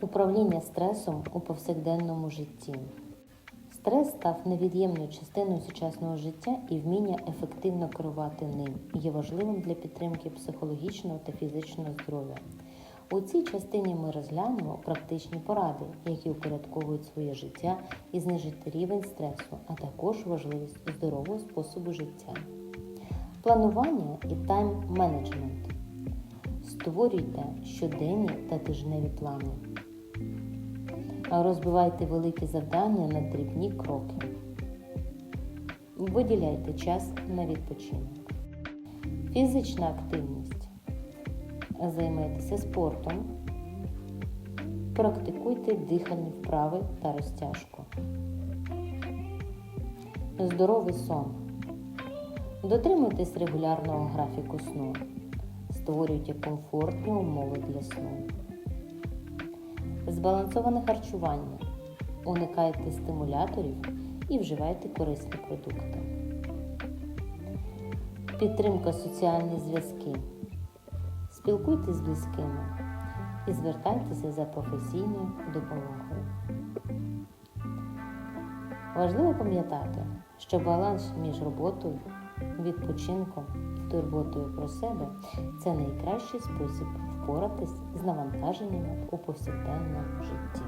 Управління стресом у повсякденному житті. Стрес став невід'ємною частиною сучасного життя і вміння ефективно керувати ним є важливим для підтримки психологічного та фізичного здоров'я. У цій частині ми розглянемо практичні поради, які упорядковують своє життя і знижити рівень стресу, а також важливість здорового способу життя. Планування і тайм-менеджмент. Створюйте щоденні та тижневі плани. Розбивайте великі завдання на дрібні кроки. Виділяйте час на відпочинок. Фізична активність. Займайтеся спортом. Практикуйте дихальні вправи та розтяжку. Здоровий сон. Дотримуйтесь регулярного графіку сну. Створюйте комфортні умови для сну. Збалансоване харчування. Уникайте стимуляторів і вживайте корисні продукти. Підтримка соціальних зв'язків. Спілкуйтесь з близькими і звертайтеся за професійною допомогою. Важливо пам'ятати, що баланс між роботою, відпочинком і турботою про себе це найкращий спосіб впоратись з навантаженнями у повсякденному житті.